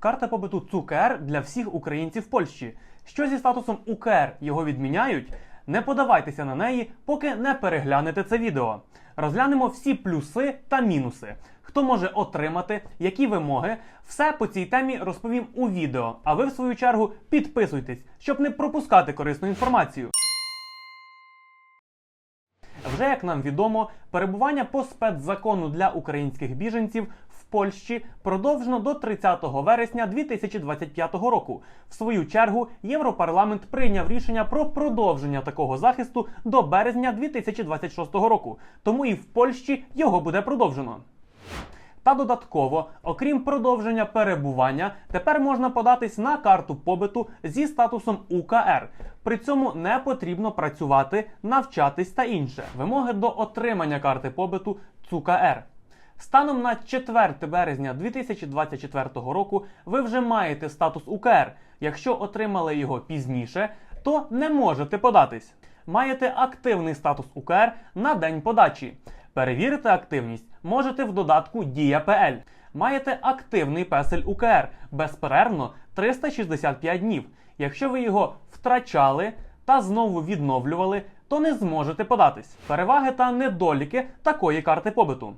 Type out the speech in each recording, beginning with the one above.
Карта побиту ЦУКР для всіх українців Польщі. Що зі статусом УКР його відміняють? Не подавайтеся на неї, поки не переглянете це відео. Розглянемо всі плюси та мінуси. Хто може отримати, які вимоги, все по цій темі розповім у відео. А ви, в свою чергу, підписуйтесь, щоб не пропускати корисну інформацію. Вже як нам відомо, перебування по спецзакону для українських біженців в Польщі продовжено до 30 вересня 2025 року. В свою чергу Європарламент прийняв рішення про продовження такого захисту до березня 2026 року. Тому і в Польщі його буде продовжено. Та додатково, окрім продовження перебування, тепер можна податись на карту побиту зі статусом УКР. При цьому не потрібно працювати, навчатись та інше. Вимоги до отримання карти побиту ЦУКР. Станом на 4 березня 2024 року ви вже маєте статус УКР. Якщо отримали його пізніше, то не можете податись. Маєте активний статус УКР на день подачі. Перевірити активність можете в додатку Дія.ПЛ. Маєте активний песель УКР безперервно 365 днів. Якщо ви його втрачали та знову відновлювали, то не зможете податись. Переваги та недоліки такої карти побиту.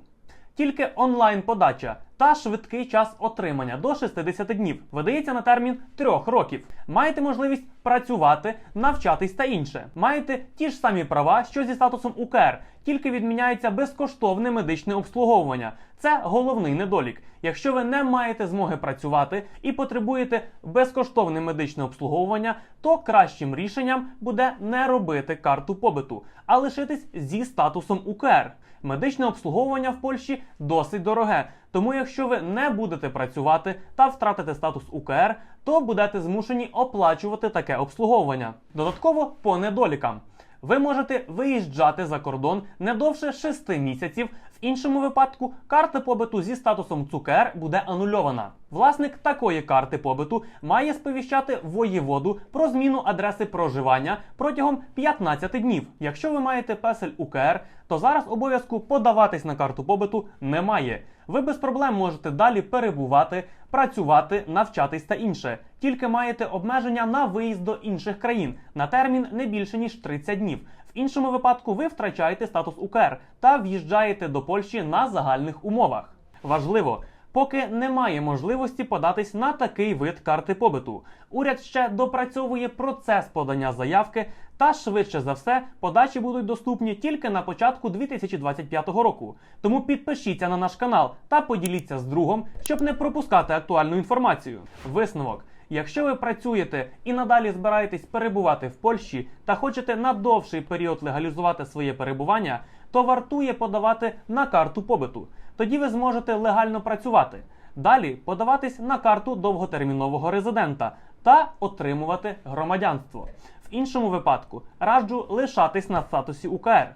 Тільки онлайн-подача та швидкий час отримання до 60 днів видається на термін 3 років. Маєте можливість працювати, навчатись та інше. Маєте ті ж самі права, що зі статусом УКР, тільки відміняється безкоштовне медичне обслуговування. Це головний недолік. Якщо ви не маєте змоги працювати і потребуєте безкоштовне медичне обслуговування, то кращим рішенням буде не робити карту побиту, а лишитись зі статусом УКР. Медичне обслуговування в Польщі досить дороге. Тому, якщо ви не будете працювати та втратите статус УКР, то будете змушені оплачувати таке обслуговування. Додатково по недолікам. Ви можете виїжджати за кордон не довше 6 місяців. Іншому випадку карта побиту зі статусом ЦУКР буде анульована. Власник такої карти побиту має сповіщати воєводу про зміну адреси проживання протягом 15 днів. Якщо ви маєте песель УКР, то зараз обов'язку подаватись на карту побиту немає. Ви без проблем можете далі перебувати, працювати, навчатись та інше. Тільки маєте обмеження на виїзд до інших країн на термін не більше ніж 30 днів. Іншому випадку ви втрачаєте статус УКР та в'їжджаєте до Польщі на загальних умовах. Важливо. Поки немає можливості податись на такий вид карти побиту. Уряд ще допрацьовує процес подання заявки, та швидше за все подачі будуть доступні тільки на початку 2025 року. Тому підпишіться на наш канал та поділіться з другом, щоб не пропускати актуальну інформацію. Висновок. Якщо ви працюєте і надалі збираєтесь перебувати в Польщі та хочете на довший період легалізувати своє перебування, то вартує подавати на карту побиту. Тоді ви зможете легально працювати. Далі подаватись на карту довготермінового резидента та отримувати громадянство. В іншому випадку раджу лишатись на статусі УКР.